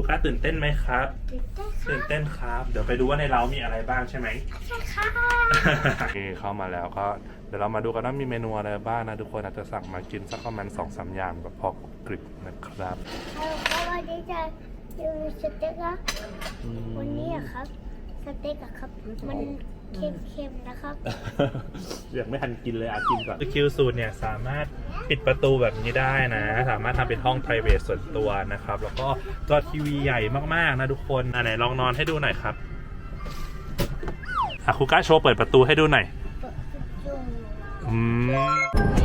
ครูก้าตื่นเต้นไหมครับตื่นเต้นค่ะตื่นเต้นครับ เดี๋ยวไปดูว่าในเรามีอะไรบ้างใช่ไหมใช่ค่ะนี่เข้ามาแล้วก็เดี๋ยวเรามาดูกันว่ามีเมนูอะไรบ้างนะทุกคนอาจจะสั่งมากินสักประมาณสองสามอย่างแบบพอกริบนะครับแล้วก็วันนี้จะดูสเต็กอะวันนี้อะครับ สเต็กอะครับมัน เค็มๆนะครับอยากไม่ทันกินเลยอากินก่อนคิวสูตรเนี่ยสามารถปิดประตูแบบนี้ได้นะ สามารถทำเป็นห้อง p r i v a t ส่วนตัวนะครับ แล้วก็จอทีวีใหญ่มากๆนะทุกคนอะไหนลองนอนให้ดูหน่อยครับอะครูก้าโชว์เปิดประตูให้ดูหน่อยเปิดจุ่มอืม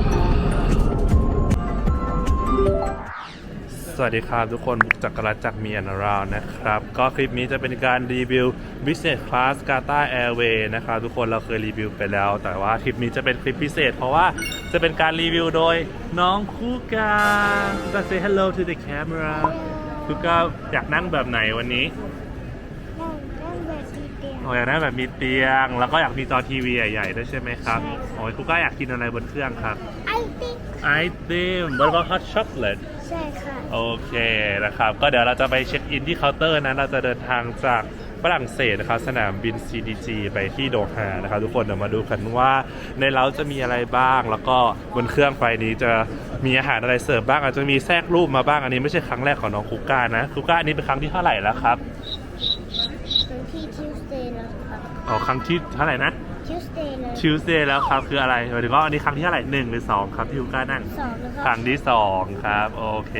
สวัสดีครับทุกคนจากกรจากมีแอนราวนะครับ ก็คลิปนี้จะเป็นการรีวิว Business Class Qatar Airways นะครับทุกคนเราเคยรีวิวไปแล้ว แต่ว่าคลิปนี้จะเป็นคลิปพิเศษ เพราะว่าจะเป็นการรีวิวโดยน้องคูกาคูกา say hello to the camera คูกาอยากนั่งแบบไหนวันนี้นั่งนั่งแบบดีเดียวโอ้ยอยากนั่งแบบมีเตียง แล้วก็อยากมีจอทีวีใหญ่ๆด้วยใช่ไหมครับใช่ครับโอ้ยคูกาอยากกินอะไรบนเครื่องครับไอ ติมไอติม what about hot chocolate ใช่ค่ะโอเคนะครับ ก็เดี๋ยวเราจะไปเช็คอินที่เคาน์เตอร์นะเราจะเดินทางจากฝรั่งเศสนะครับสนามบิน CDG ไปที่โดฮานะครับทุกคนเดี๋ยวมาดูกันว่าในเราจะมีอะไรบ้าง แล้วก็บนเครื่องไฟนี้จะมีอาหารอะไรเสิร์ฟบ้างอาจจะมีแทรกรูปมาบ้างอันนี้ไม่ใช่ครั้งแรกของน้องคุก้านะคุก้าอันนี้เป็นครั้งที่เท่าไหร่แล้วครับครั้งที่ Tuesday แล้วครับอ๋อครั้งที่เท่าไหร่นะ Tuesday เลย Tuesday แล้วครับคืออะไรหมายถึงว่าอันนี้ครั้งที่เท่าไหร่หนึ่งหรือสองครับที่คุก้านั่ง สองแล้วคครัรั้บงที่สองครับ โอเค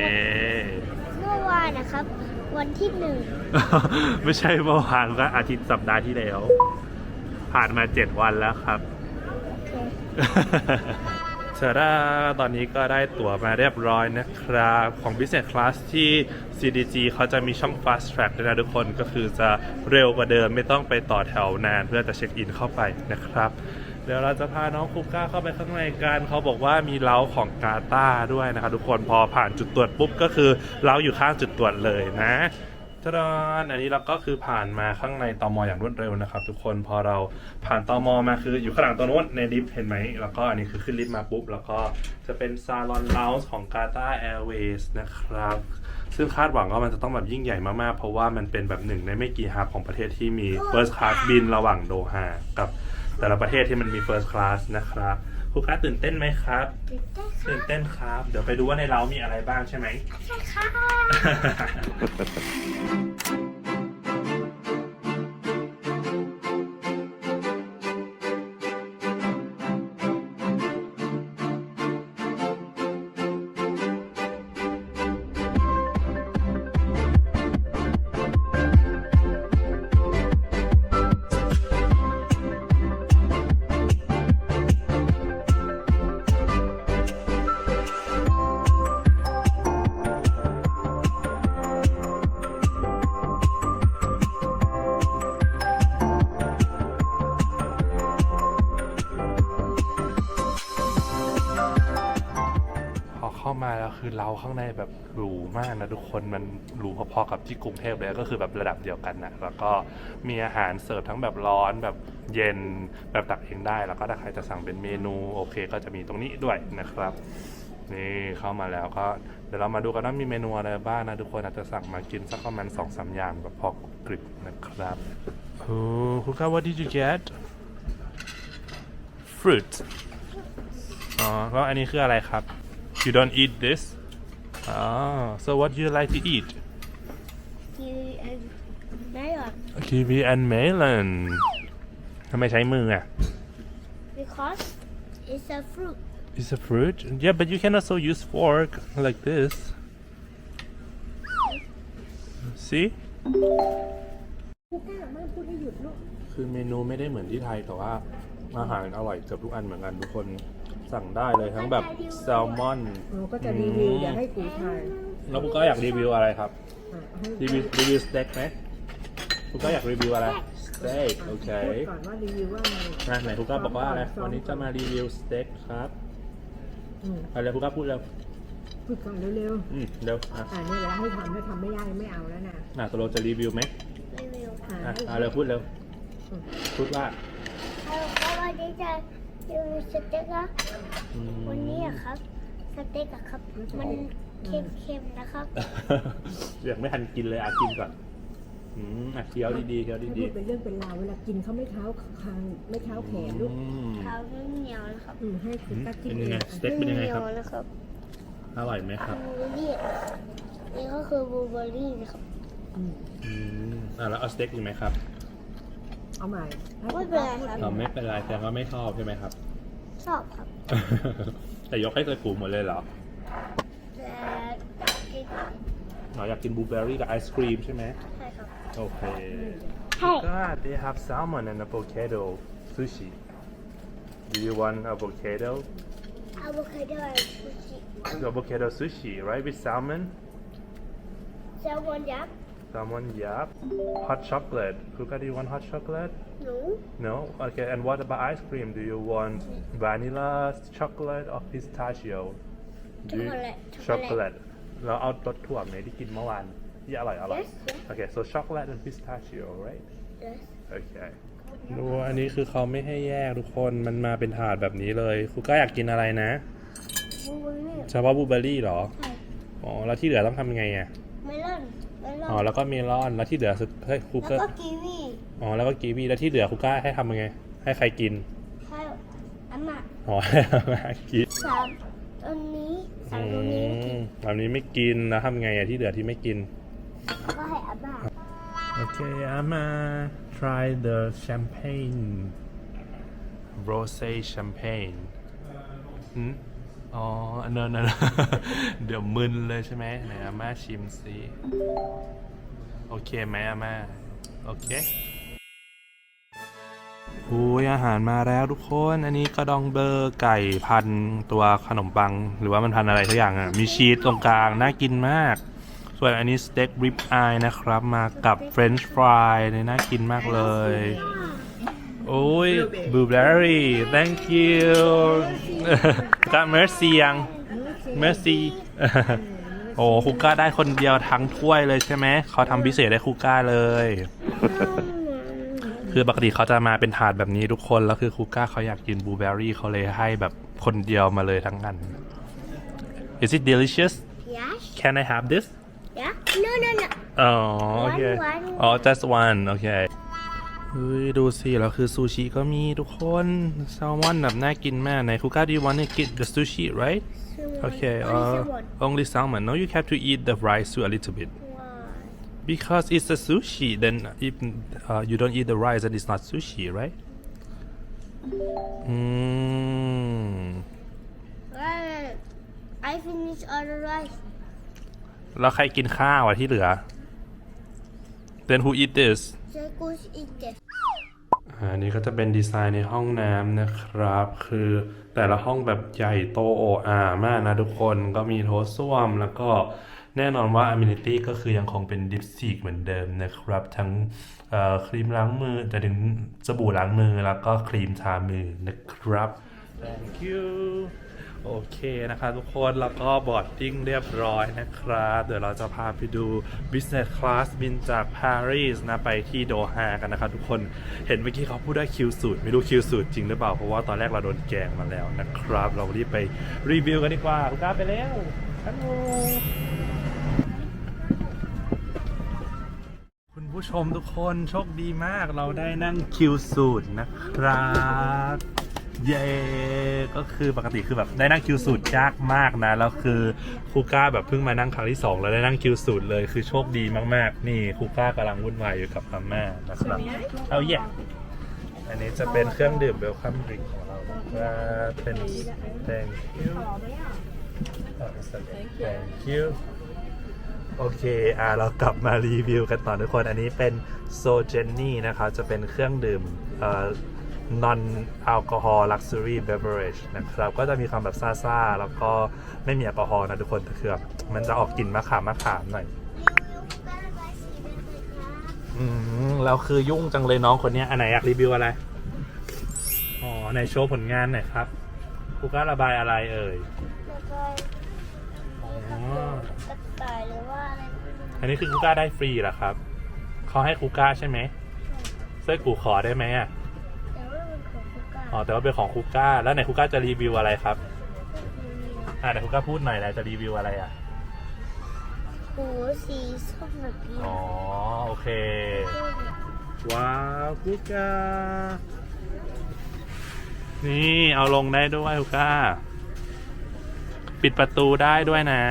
เมื่อวานนะครับ วันที่หนึ่งไม่ใช่เมื่อวานก็อาทิตย์สัปดาห์ที่แล้ว ผ่านมา7วันแล้วครับ โอเค เชอร่าตอนนี้ก็ได้ตั๋วมาเรียบร้อยนะครับ ของ Business Class ที่ CDG เขาจะมีช่อง Fast Track ด้วยนะทุกคนก็คือจะเร็วกว่าเดิมไม่ต้องไปต่อแถวนานเพื่อจะเช็คอินเข้าไปนะครับ เดี๋ยวเราจะพาน้องคุก้าเข้าไปข้างในกันเขาบอกว่ามีเล้าของกาตาด้วยนะครับทุกคนพอผ่านจุดตรวจปุ๊บก็คือเล้าอยู่ข้างจุดตรวจเลยนะ ทดอนอันนี้เราก็คือผ่านมาข้างในตอมออย่างรวดเร็วนะครับ ทุกคนพอเราผ่านตอมอมาคืออยู่ข้างหลังตัวโน้นในลิฟต์เห็นไหมแล้วก็อันนี้คือขึ้นลิฟต์มาปุ๊บ แล้วก็จะเป็นซาลอนเลาส์ของกาตาร์แอร์เวย์สนะครับ ซึ่งคาดหวังว่ามันจะต้องแบบยิ่งใหญ่มากๆ เพราะว่ามันเป็นแบบหนึ่งในไม่กี่ฮับของประเทศที่มี First Class บินระหว่างโดฮากับแต่ละประเทศที่มันมี First Class นะครับ รูค้าตื่นเต้นไหมครับ ตื่นเต้นค่ะตื่นเต้นครับ เดี๋ยวไปดูว่าในเรามีอะไรบ้างใช่ไหมใช่ค่ะ มาแล้วคือเราข้างในแบบหรูมากนะทุกคนมันหรูพอๆกับที่กรุงเทพเลยก็คือแบบระดับเดียวกันนะแล้วก็มีอาหารเสิร์ฟทั้งแบบร้อนแบบเย็นแบบตักเองได้ แล้วก็ถ้าใครจะสั่งเป็นเมนูโอเค ก็จะมีตรงนี้ด้วยนะครับนี่เข้ามาแล้วก็เดี๋ยวเรามาดูกันว่ามีเมนูอะไรบ้างนะทุกคนอาจจะสั่งมากินสักประมาณสองสามอย่างแบบพอกริบนะครับโอ้คุณครับ what did you get fruit อ๋อแล้วอันนี้คืออะไรครับ you don't eat this อ๋อ so what do you like to eat คิวเอ็นไม่หรอก kiwi and melon ทำไมใช้มืออ่ะ because it's a fruit It's a fruit yeah but you can also use fork like this see คือเมนูไม่ได้เหมือนที่ไทยแต่ว่าอาหารอร่อยเกือบทุกอันเหมือนกันทุกคน สั่งได้เลยทั้งแบบแซลมอน เราก็จะรีวิวอยากให้กูถ่ายแล้วปุ๊กก็อยากรีวิวอะไรครับ อะให้รีวิวรีวิวสเต็กไหมปุ๊กก็อยากรีวิวอะไรสเต็กโอเคพูดก่อนว่ารีวิวว่าไงนะไหนปุ๊กก็บอกว่าอะไรวันนี้จะมารีวิวสเต็กครับอืมอะไรปุ๊กก็พูดเร็วพูดก่อนเร็วอืมเร็วอะๆอ่านี่แหละให้ทำถ้าทำไม่ได้ไม่เอาแล้วนะอะตกลงจะรีวิวไหมรีวิวอ่าอะให้อะเร็วพูดเร็วพูดว่า แล้วก็วันนี้จะ ดูสเต็กอะอืมวันนี้อะครับ สเต็กอะครับ มันเค็มๆนะครับ ยังไม่ทันกินเลยอะกินก่อน อืมอะเคี้ยวดีๆเคี้ยวให้ดีพูดเป็นเรื่องเป็นราวเวลากินเขาไม่เท้าคางไม่เท้าๆแขนลูกอืมเท้าเหนียวนะครับอืมให้คุณตากินเป็นเอยังไงงสเต็กเป็นยังไงครับเหนียวนะครับอร่อยไหมครับ บลูเบอร์รี่นี่ก็คือบลูเบอร์รี่นะครับอืมอืมอะแล้วเอาสเต็กอีกไหมครับ เอาใหม่ให้ไม่คุณเป็นตาไรพูดครับ เราไม่เป็นไรแต่ก็ไม่ชอบใช่ไหมครับ ชอบครับ แต่ยกให้เตยกูหมดเลยเหรอแต่กินเราอยากกินบลูเบอร์รี่กับไอศครีมใช่ไหมใช่ครับโอเค ใช่ God they have salmon and avocado sushi Do you want avocado อะโวคาโดซูชิ avocado sushi right with salmon แซลมอนยักษ์ salmon yup hot chocolate Kuka do you want hot chocolate หนู No? Okay, and what about ice cream? Do you want vanilla, chocolate, or pistachio? Do you- Chocolate, chocolate. Chocolate. เราเอารสถั่วไหมที่กินเมื่อวานที่อร่อยอร่อย Yes, yes. Okay, so chocolate and pistachio, right? Yes. Okay. ดูอันนี้คือเขาไม่ให้แยกทุกคน มันมาเป็นถาดแบบนี้เลยครูก้าอยากกินอะไรนะบลูเบอร์รี่เฉพาะบลูเบอร์รี่เหรอ ใช่ อ๋อ แล้วที่เหลือต้องทำยังไงอะ เมลอนเมลอนอ๋อแล้วก็เมลอนแล้วที่เหลือคือให้ครูแล้วก้าก็กีวีอ๋อแล้วก็กีวีแล้วที่เหลือครูก้าให้ทำยังไง ให้ใครกินให้อาม่าอ๋อให้อามากินสามตัวนี้สามตัวนี้กินแบบนี้ไม่กินแล้วทำไงอะที่เหลือที่ไม่กินแล้วก็ให้อาม่าโอเคอามา try the champagne rosé champagne หืม อ๋ออันนั้นอันเดี๋ยวมึนเลยใช่ไหมไหนอาม่าชิมสิโอเคไหมอาม่าโอเคโอ้ยอาหารมาแล้วทุกคน อันนี้กระดองเบอร์ไก่พันตัวขนมปัง หรือว่ามันพันอะไรทุกอย่างอะ มีชีสตรงกลาง น่ากินมาก ส่วนอันนี้สเต็กริบอายนะครับ มากับเฟรนช์ฟรายเนี่ยน่ากินมากเลย โอ้ยบลูเบอร์รี่ thank you ก็เมอร์ซียังเมอร์ซีโอ้คุก้าได้คนเดียวทั้งถ้วยเลยใช่ไหม เขาทำพิเศษให้คุก้าเลย คือปกติเขาจะมาเป็นถาดแบบนี้ทุกคน แล้วคือคุก้าเขาอยากกินบลูเบอร์รี่เขาเลยให้แบบคนเดียวมาเลยทั้งอัน Is it delicious Yes Can I have this Yeah No no no อ๋อโอเค One, one. อ๋อ just one โอ เคเฮ้ยดูสิแล้วคือซูชิก็มีทุกคนแซลมอนแบบน่ากินมากไหนคุก้า do you want to get the sushi right okay Only uh, salmon. only salmon no you have to eat the rice too a little bit Why? because it's a sushi then if uh, you don't eat the rice then it's not sushi right อืม Right. I finished all the rice แล้วใครกินข้าวอะที่เหลือ then who eat this So goes eat this อันนี้ก็จะเป็นดีไซน์ในห้องน้ำนะครับ คือแต่ละห้องแบบใหญ่โตโออามากนะทุกคนก็มีโถส้วมแล้วก็แน่นอนว่า Amenity ก็คือยังคงเป็นดิปซีกเหมือนเดิมนะครับ ทั้งครีมล้างมือจะถึงสบู่ล้างมือแล้วก็ครีมทามือนะครับ thank you โอเคนะครับทุกคนแล้วก็บอร์ดดิ้งเรียบร้อยนะครับเดี๋ยวเราจะพาไปดู business class บินจากปารีสนะไปที่โดฮากันนะครับทุกคนเห็นเมื่อกี้เขาพูดได้คิวสูตรไม่รู้คิวสูตรจริงหรือเปล่า เพราะว่าตอนแรกเราโดนแกงมาแล้วนะครับ เรารีบไปรีวิวกันดีกว่าคุณก้าไปแล้วฮัลโหลคุณผู้ชมทุกคนโชคดีมากเราได้นั่งคิวสูตรนะครับ เย้ก็คือปกติคือแบบได้นั่งคิวสูตรยากมากนะ แล้วคือครูก้าแบบเพิ่งมานั่งครั้งที่สองแล้วได้นั่งคิวสูตรเลยคือโชคดีมากๆ นี่ครูก้ากำลังวุ่นวายอยู่กับอาม่านะครับเอาแย่อันนี้จะเป็นเครื่องดื่มเวลคัมดริงของเรานะครับเป็น thank you Oh, it's okay. thank you โอเค อ่า เรากลับมารีวิวกันต่อทุกคน อันนี้เป็นโซเจนนี่นะครับจะเป็นเครื่องดื่ม เอ่อ non alcohol luxury beverage นะครับ ก็จะมีความแบบซ่าๆ แล้วก็ไม่มีแอลกอฮอล์นะทุกคนแต่คือแบบมันจะออกกลิ่นมะขามมะขามหน่อยอืมแล้วคือยุ่งจังเลยน้องคนเนี้ยอันไหนอยากรีวิวอะไร อ๋อในโชว์ผลงานหน่อยครับครูก้าระบายอะไรเอ่ยแล้วก็กระต่ายหรือว่าอะไรไม่รู้อันนี้คือคูก้าได้ฟรีเหรอครับเขาให้คูก้าใช่ไหมเสื้อกูขอได้ไหมอะ อ๋อแต่ว่าเป็นของคูก้า แล้วไหนคูก้าจะรีวิวอะไรครับ อ่าไหนคูก้าพูดหน่อยนะจะรีวิวอะไรอะหูสีส้มแบบนี้อ๋อโอเค ว้าวคุก้า นี่เอาลงได้ด้วยคุก้า ปิดประตูได้ด้วยนะ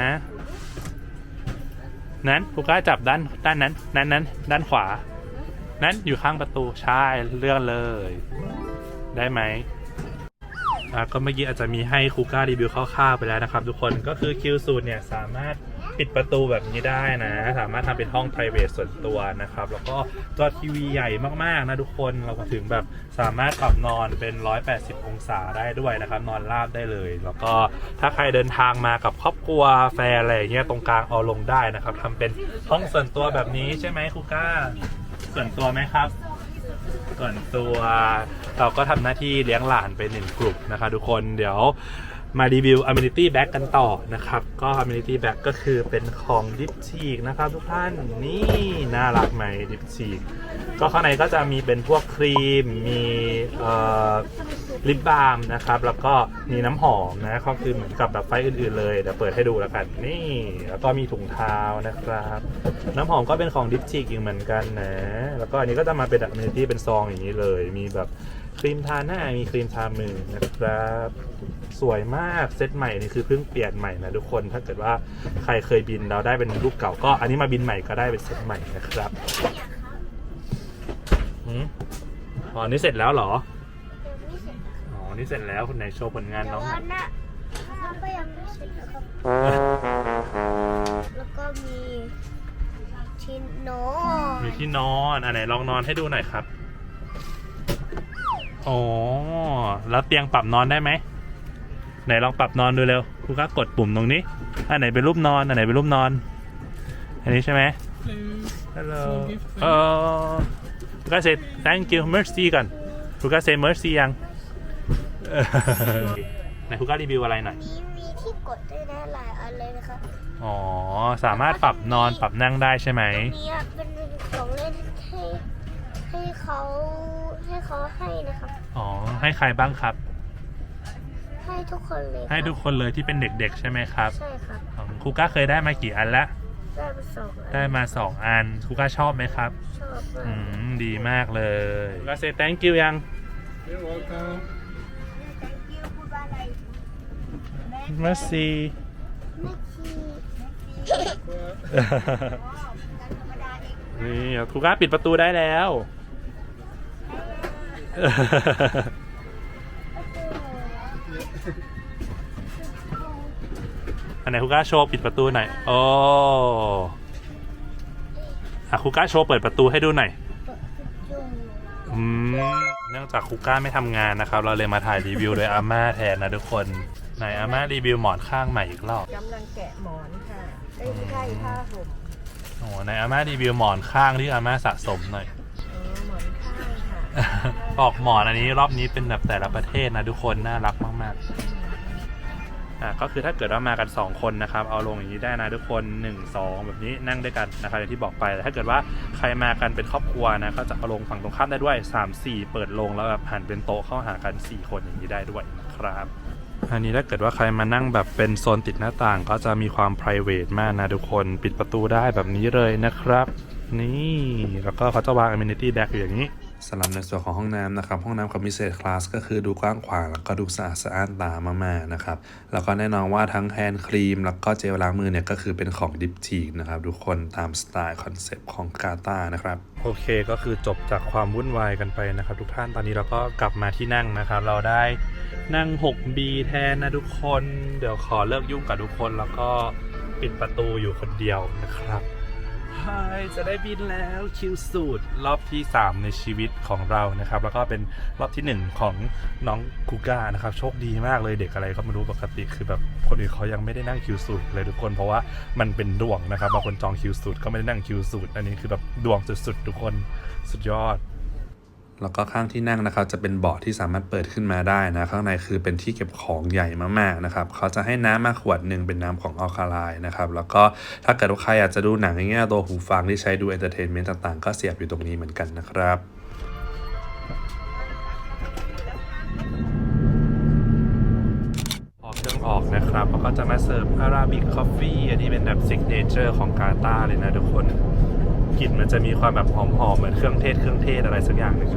นั้นคุก้าจับด้านด้านนั้น นั้นนั้นด้านขวา นั้นอยู่ข้างประตูใช่เลื่อนเลย ได้ไหมอะก็เมื่อกี้อาจจะมีให้คูก้ารีวิวคร่าวๆไปแล้วนะครับ ทุกคนก็คือคิวสูตรเนี่ยสามารถปิดประตูแบบนี้ได้นะ สามารถทำเป็นห้อง p r i v a t ส่วนตัวนะครับ แล้วก็จอทีวีใหญ่มากๆนะทุกคนเราก็ถึงแบบสามารถปรับนอนเป็น 180 องศาได้ด้วยนะครับ นอนราบได้เลย แล้วก็ถ้าใครเดินทางมากับครอบครัวแฟนอะไรเงี้ยตรงกลางเอาลงได้นะครับทำเป็นห้องส่วนตัวแบบนี้ใช่ไหมคูก้า ส่วนตัวไหมครับ ส่วนตัว เราก็ทำหน้าที่เลี้ยงหลานไปหนึ่งกลุ่มนะคะทุกคนเดี๋ยวมารีวิว Amenity Bag กันต่อนะครับ ก็ Amenity Bag ก็คือเป็นของดิฟชีกนะครับทุกท่านนี่น่ารักไหมดิฟชีกก็ข้างในก็จะมีเป็นพวกครีม มีลิปบาล์มนะครับ แล้วก็มีน้ำหอมนะก็คือเหมือนกับแบบไฟอื่นๆเลยเดี๋ยวเปิดให้ดูแล้วกัน นี่แล้วก็มีถุงเท้านะครับ น้ำหอมก็เป็นของดิฟชีกอีกเหมือนกันนะ แล้วก็อันนี้ก็จะมาเป็นแบบเมตี้เป็นซองอย่างนี้เลย มีแบบ ครีมทาหน้ามีครีมทามือนะครับ สวยมากเซตใหม่นี่คือเพิ่งเปลี่ยนใหม่นะทุกคนถ้าเกิดว่าใครเคยบินแล้วได้เป็นรูปเก่าก็ อันนี้มาบินใหม่ก็ได้เป็นเซตใหม่นะครับหืมอ๋อนี่เสร็จแล้วเหรอยังไม่เสร็จอ๋อนี่เสร็จแล้วคุณไหนโชว์ผลงานแต่น้องหน่ว่าอยน่ะมันก็ยังไม่เสร็จนะครับแล้วก็มีชิ้นโนมีที่นอนอันไหนลองนอนให้ดูหน่อยครับ อ๋อแล้วเตียงปรับนอนได้ไหมไหนลองปรับนอนดูเร็วครูก็กดปุ่มตรงนี้ อันไหนเป็นรูปนอน อันไหนเป็นรูปนอน อันนี้ใช่ไหมฮัลโหลเออครูก็เซ thank you mercy ก่อนครูก็เซ mercy ยังเออไหนครูก็รีวิวอะไรหน่อยนี้มีที่กดได้นะหลายอันเลยนะครับอ๋อ สามารถปรับนอนปรับนั่งได้ใช่ไหม ตรงนี้อะเป็นของเล่นให้ ให้เขาให้เขาให้นะครับ อ๋อ ให้ใครบ้างครับ ให้ทุกคนเลยครับให้ทุกคนเลยที่เป็นเด็กๆ ใช่ไหมครับใช่ครับอ๋อครูก้าเคยได้มากี่อันละ ได้มาสองอันได้มาสองอันครูก้าชอบไหมครับ ชอบมาอืกมดีมากเลยครูก้าเซ thank you ยัง You're welcome. merci ไม่ชีนี่ครูก้าปิดประตูได้แล้ว อันไหนครูก้าโชว์ปิดประตูหน่อย โอ้อะครูก้าโชว์เปิดประตูให้ดูหน่อยจุ่มอืม เนื่องจากครูก้าไม่ทำงานนะครับ เราเลยมาถ่ายรีวิวโดยอาม่าแทนนะทุกคนไหนอาม่ารีวิวหมอนข้างใหม่อีกรอบกำลังแกะหมอนค่ะเอ้ยไม่ใช่ผ้าห่มโอ้ในอาม่ารีวิวหมอนข้างที่อาม่าสะสมหน่อยอ๋อหมอนข้างค่ะ ออกหมอนอันนี้รอบนี้เป็นแบบแต่ละประเทศนะทุกคนน่ารักมากๆอะก็คือถ้าเกิดว่ามากัน 2 คนนะครับ เอาลงอย่างนี้ได้นะทุกคน 1 2 แบบนี้นั่งด้วยกันนะครับอย่างที่บอกไปแต่ถ้าเกิดว่าใครมากันเป็นครอบครัวนะก็จะเอาลงฝั่งตรงข้ามได้ด้วย 3 4 เปิดลงแล้วแบบหันเป็นโต๊ะเข้าหากัน 4 คนอย่างนี้ได้ด้วยนะครับอันนี้ถ้าเกิดว่าใครมานั่งแบบเป็นโซนติดหน้าต่างก็จะมีความ p r i v a t มากนะทุกคนปิดประตูได้แบบนี้เลยนะครับ นี่แล้วก็เขาจะวาง amenity bag อยู่อย่างนี้ สำหรับในส่วนของห้องน้ำนะครับ ห้องน้ำของมิเศษคลาสก็คือดูกว้างขวางแล้วก็ดูสะอาดสะอ้านตามากๆนะครับแล้วก็แน่นอนว่าทั้งแฮนด์ครีม แล้วก็เจลล้างมือเนี่ยก็คือเป็นของดิปทีนะครับทุกคนตามสไตล์คอนเซปต์ของกาตานะครับโอเคก็คือจบจากความวุ่นวายกันไปนะครับ ทุกท่านตอนนี้เราก็กลับมาที่นั่งนะครับ เราได้นั่ง 6B แทนนะทุกคน เดี๋ยวขอเลิกยุ่งกับทุกคน แล้วก็ปิดประตูอยู่คนเดียวนะครับ จะได้บินแล้วคิวสูตรรอบที่ 3 ในชีวิตของเรานะครับ แล้วก็เป็นรอบทีหนึ่1 ของน้องกูก้านะครับ โชคดีมากเลยเด็กอะไรก็ไม่รู้ปกติคือแบบคนอื่นเขายังไม่ได้นั่งคิวสูตรเลยทุกคนเพราะว่ามันเป็นดวงนะครับบางคนจองคิวสูตรก็ไม่ได้นั่งคิวสูตรอันนี้คือแบบดวงสุดๆ ทุกคนสุดยอด แล้วก็ข้างที่นั่งนะครับจะเป็นเบาะที่สามารถเปิดขึ้นมาได้นะข้างในคือเป็นที่เก็บของใหญ่มากๆนะครับเขาจะให้น้ำมาขวดหนึ่งเป็นน้ำของอัลคาไลนะครับแล้วก็ถ้าเกิดว่าใครอยากจะดูหนังอย่างเงี้ยตัวหูฟังที่ใช้ดูเอนเตอร์เทนเมนต์ต่างๆ ก็เสียบอยู่ตรงนี้เหมือนกันนะครับอเครื่องออกนะครับเขาก็จะมาเสิร์ฟอาราบิกคอฟฟี่อันนี้เป็นแบบซิกเนเจอร์ของกาตาร์เลยนะทุกคน กลิ่นมันจะมีความแบบหอมๆเหมือนเครื่องเทศเครื่องเทศอะไรสักอย่างหนึง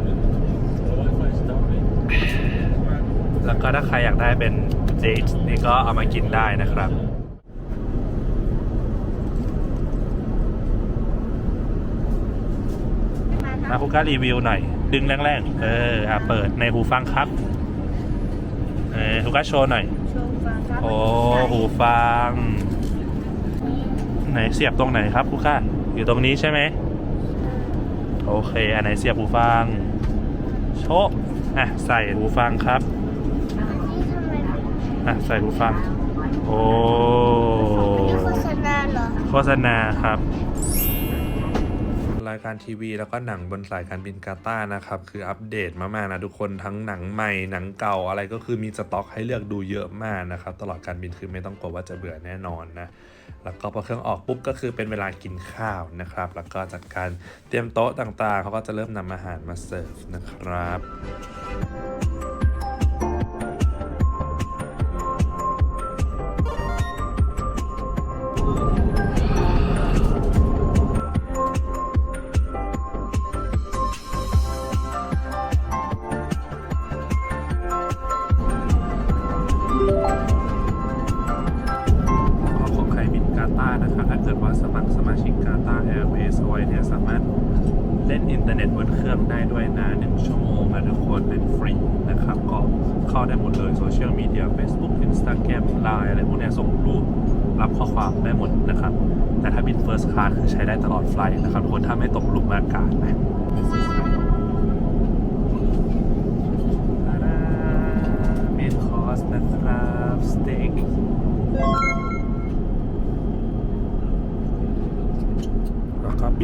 แล้วก็ถ้าใครอยากได้เป็นเจทนี่ก็เอามากินได้นะครับมาคุก้ารีวิวหน่อย ดึงแรงๆ เอออะเปิดในหูฟังครับ เออคุก้าโชว์หน่อย โชว์ฟังครับโอ้ หูฟัง ไหนเสียบตรงไหนครับคุก้า อยู่ตรงนี้ใช่ไหมโอเค อันไหนเสียบหูฟัง โชะอะใส่หูฟังครับอันนี้ทำไมเป็นอะใส่หูฟัง โอ้โฆษณาเหรอ โฆษณาครับ รายการทีวี แล้วก็หนังบนสายการบินกาตาร์นะครับ คืออัปเดตมากๆนะทุกคนทั้งหนังใหม่หนังเก่าอะไรก็คือมีสต็อกให้เลือกดูเยอะมากนะครับ ตลอดการบินคือไม่ต้องกลัวว่าจะเบื่อแน่นอนนะแล้วก็พอเครื่องออกปุ๊บก็คือเป็นเวลากินข้าวนะครับ แล้วก็จัดการเตรียมโต๊ะต่างๆ เขาก็จะเริ่มนำอาหารมาเสิร์ฟนะครับ ตานะครับถ้าเกิดว่าสมัครสมาชิกกาตาแอร์เวย์ไว้เนี่ยสามารถเล่นอินเทอร์เน็ตบนเครื่องได้ด้วยนะหนึ่งชั่วโมงนะทุกคนเล่นฟรีนะครับ ก็เข้าได้หมดเลยโซเชียลมีเดีย Facebook Instagram Line อะไรพวกเนี้ยส่งรูปรับข้อความได้หมดนะครับ แต่ถ้าบิน First Class คือใช้ได้ตลอดไฟล์นะครับทุกคนถ้าไม่ตกหลุมอากาศนะ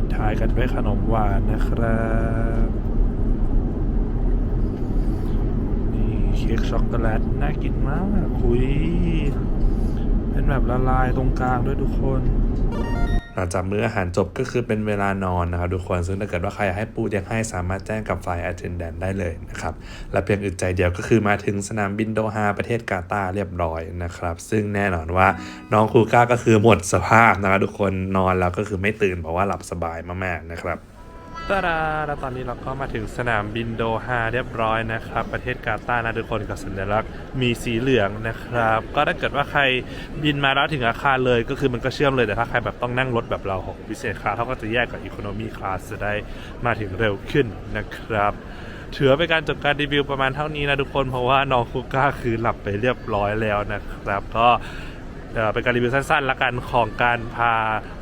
ดท้ายกันด้วยขนมหวานนะครับนี่เค้กช็อกโกแลตน่ากินมากคุยเป็นแบบละลายตรงกลางด้วยทุกคน หลังจากมื้ออาหารจบก็คือเป็นเวลานอนนะครับทุกคนซึ่งถ้าเกิดว่าใครอยากให้ปูเตียงให้สามารถแจ้งกับฝ่าย attendant ได้เลยนะครับและเพียงอึดใจเดียวก็คือมาถึงสนามบินโดฮาประเทศกาตาร์เรียบร้อยนะครับซึ่งแน่นอนว่าน้องคูก้าก็คือหมดสภาพนะครับทุกคนนอนแล้วก็คือไม่ตื่นเพราะว่าหลับสบายมากๆนะครับ ตาดาแล้วตอนนี้เราก็มาถึงสนามบินโดฮาเรียบร้อยนะครับ ประเทศกาตาร์นะทุกคนกับสัญลักษณ์มีสีเหลืองนะครับ ก็ถ้าเกิดว่าใครบินมาแล้วถึงอาคารเลยก็คือมันก็เชื่อมเลยแต่ถ้าใครแบบต้องนั่งรถแบบเราของพิเศษคลาสเขาก็จะแยกกับอีโคโนมีคลาสจะได้มาถึงเร็วขึ้นนะครับถือเป็นการจบการรีวิวประมาณเท่านี้นะทุกคนเพราะว่าน้องคูก้าคือหลับไปเรียบร้อยแล้วนะครับ ก็ เดี๋ยวเป็นการรีวิวสั้นๆละกันของการพา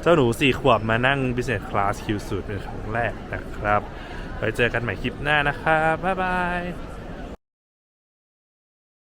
เจ้าหนู 4 ขวบมานั่ง Business Class คิวสูตรเป็นครั้งแรกนะครับ ไว้เจอกันใหม่คลิปหน้านะครับ บ๊ายบาย